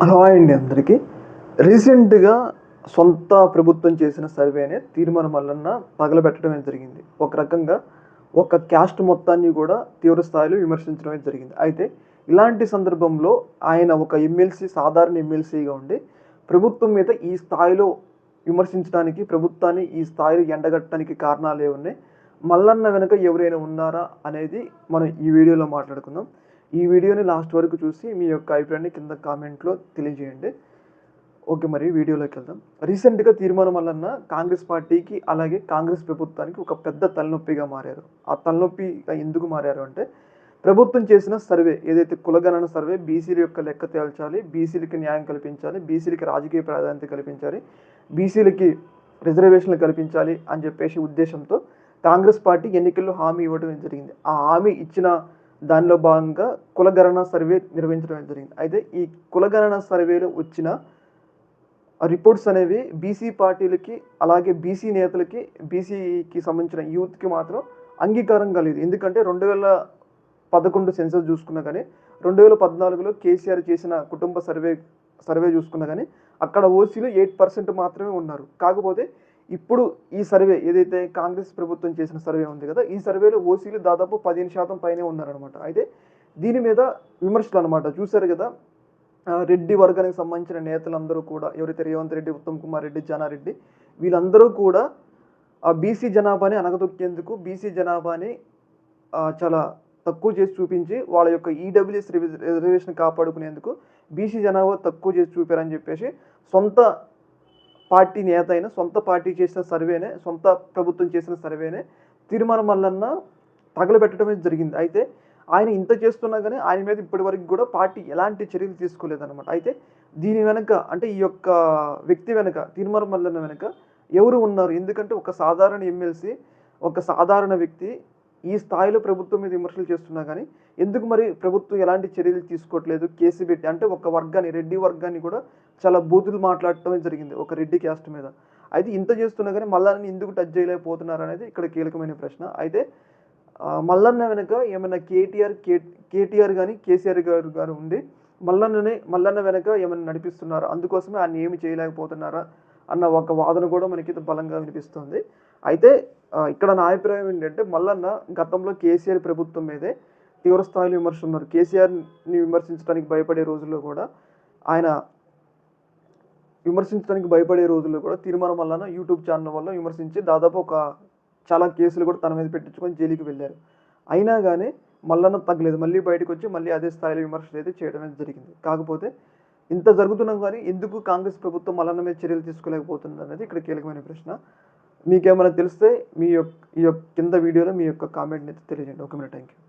Hello అండి అందరికీ. రీసెంట్గా సొంత ప్రభుత్వం చేసిన సర్వేనే తీర్మాన మల్లన్న తగలబెట్టడమే జరిగింది. ఒక రకంగా ఒక క్యాస్ట్ మొత్తాన్ని కూడా తీవ్ర స్థాయిలో విమర్శించడమే జరిగింది. అయితే ఇలాంటి సందర్భంలో ఆయన ఒక ఎమ్మెల్సీ సాధారణ ఎమ్మెల్సీగా ఉండి ప్రభుత్వం మీద ఈ స్థాయిలో విమర్శించడానికి ప్రభుత్వాన్ని ఈ స్థాయిలో ఎండగట్టడానికి కారణాలు ఏమున్నాయి మల్లన్న వెనుక ఎవరైనా ఉన్నారా అనేది మనం ఈ వీడియోలో మాట్లాడుకుందాం. ఈ వీడియోని లాస్ట్ వరకు చూసి మీ యొక్క అభిప్రాయాన్ని కింద కామెంట్లో తెలియజేయండి. ఓకే మరి వీడియోలోకి వెళ్దాం. రీసెంట్గా తీర్మానం వలన కాంగ్రెస్ పార్టీకి అలాగే కాంగ్రెస్ ప్రభుత్వానికి ఒక పెద్ద తలనొప్పిగా మారారు. ఆ తలనొప్పిగా ఎందుకు మారారు అంటే ప్రభుత్వం చేసిన సర్వే ఏదైతే కులగణన సర్వే బీసీల యొక్క లెక్క తేల్చాలి బీసీలకి న్యాయం కల్పించాలి బీసీలకి రాజకీయ ప్రాధాన్యత కల్పించాలి బీసీలకి రిజర్వేషన్లు కల్పించాలి అని చెప్పేసి ఉద్దేశంతో కాంగ్రెస్ పార్టీ ఎన్నికల్లో హామీ ఇవ్వడం జరిగింది. ఆ హామీ ఇచ్చిన దానిలో భాగంగా కులగణన సర్వే నిర్వహించడం జరిగింది. అయితే ఈ కులగణన సర్వేలో వచ్చిన రిపోర్ట్స్ అనేవి బీసీ పార్టీలకి అలాగే బీసీ నేతలకి బీసీకి సంబంధించిన యూత్కి మాత్రం అంగీకారం కలిగింది. ఎందుకంటే రెండు వేల పదకొండు సెన్సస్ చూసుకున్నా కానీ రెండు వేల పద్నాలుగులో కేసీఆర్ చేసిన కుటుంబ సర్వే సర్వే చూసుకున్నా కానీ అక్కడ ఓసీలు ఎయిట్ పర్సెంట్ మాత్రమే ఉన్నారు. కాకపోతే ఇప్పుడు ఈ సర్వే ఏదైతే కాంగ్రెస్ ప్రభుత్వం చేసిన సర్వే ఉంది కదా ఈ సర్వేలో ఓసీలు దాదాపు పదిహేను శాతం పైనే ఉన్నారనమాట అయితే దీని మీద విమర్శలు అనమాట చూశారు కదా రెడ్డి వర్గానికి సంబంధించిన నేతలందరూ కూడా ఎవరైతే రేవంత్ రెడ్డి ఉత్తమ్ కుమార్ రెడ్డి జానారెడ్డి వీళ్ళందరూ కూడా ఆ బీసీ జనాభాని అనగదొక్కేందుకు బీసీ జనాభాని చాలా తక్కువ చేసి చూపించి వాళ్ళ యొక్క ఈడబ్ల్యూఎస్ రిజర్వేషన్ కాపాడుకునేందుకు బీసీ జనాభా తక్కువ చేసి చూపారని చెప్పేసి సొంత పార్టీ నేత అయిన సొంత పార్టీ చేసిన సర్వేనే సొంత ప్రభుత్వం చేసిన సర్వేనే తీర్మానం మల్లన్న తగలబెట్టడమే జరిగింది. అయితే ఆయన ఇంత చేస్తున్నా కానీ ఆయన మీద ఇప్పటివరకు కూడా పార్టీ ఎలాంటి చర్యలు తీసుకోలేదన్నమాట. అయితే దీని వెనక అంటే ఈ యొక్క వ్యక్తి వెనక తీర్మానం మల్లన్న వెనక ఎవరు ఉన్నారు? ఎందుకంటే ఒక సాధారణ ఎమ్మెల్సీ ఒక సాధారణ వ్యక్తి ఈ స్థాయిలో ప్రభుత్వం మీద విమర్శలు చేస్తున్నా కానీ ఎందుకు మరి ప్రభుత్వం ఎలాంటి చర్యలు తీసుకోవట్లేదు? కేసు పెట్టి అంటే ఒక వర్గాన్ని రెడ్డి వర్గాన్ని కూడా చాలా బూతులు మాట్లాడటం జరిగింది ఒక రెడ్డి క్యాస్ట్ మీద. అయితే ఇంత చేస్తున్నా కానీ మల్లాన్ని ఎందుకు టచ్ చేయలేకపోతున్నారు అనేది ఇక్కడ కీలకమైన ప్రశ్న. అయితే మల్లన్న వెనక ఏమైనా కేటీఆర్ కే కేటీఆర్ కానీ కేసీఆర్ గారు గారు ఉండి మల్లన్నని మల్లన్న వెనక ఏమైనా నడిపిస్తున్నారా? అందుకోసమే ఆయన ఏమి చేయలేకపోతున్నారా? అన్న ఒక వాదన కూడా మనకి బలంగా వినిపిస్తుంది. అయితే ఇక్కడ నా అభిప్రాయం ఏంటంటే మల్లన్న గతంలో కేసీఆర్ ప్రభుత్వం మీదే తీవ్ర స్థాయిలో విమర్శలు ఉన్నారు కేసీఆర్ని విమర్శించడానికి భయపడే రోజుల్లో కూడా ఆయన విమర్శించడానికి భయపడే రోజుల్లో కూడా తీర్మానం వలన యూట్యూబ్ ఛానల్ వల్ల విమర్శించి దాదాపు ఒక చాలా కేసులు కూడా తన మీద పెట్టించుకొని జైలుకి వెళ్ళారు. అయినా కానీ మల్లన్న తగ్గలేదు. మళ్ళీ బయటకు వచ్చి మళ్ళీ అదే స్థాయిలో విమర్శలు అయితే చేయడం జరిగింది. కాకపోతే ఇంత జరుగుతున్నాం కానీ ఎందుకు కాంగ్రెస్ ప్రభుత్వం అలానే మీద చర్యలు తీసుకోలేకపోతుంది అనేది ఇక్కడ కీలకమైన ప్రశ్న. మీకేమైనా తెలిస్తే మీ యొక్క ఈ యొక్క కింద వీడియోలో మీ యొక్క కామెంట్ని తెలియజేయండి. ఒక మినిట్ థ్యాంక్ యూ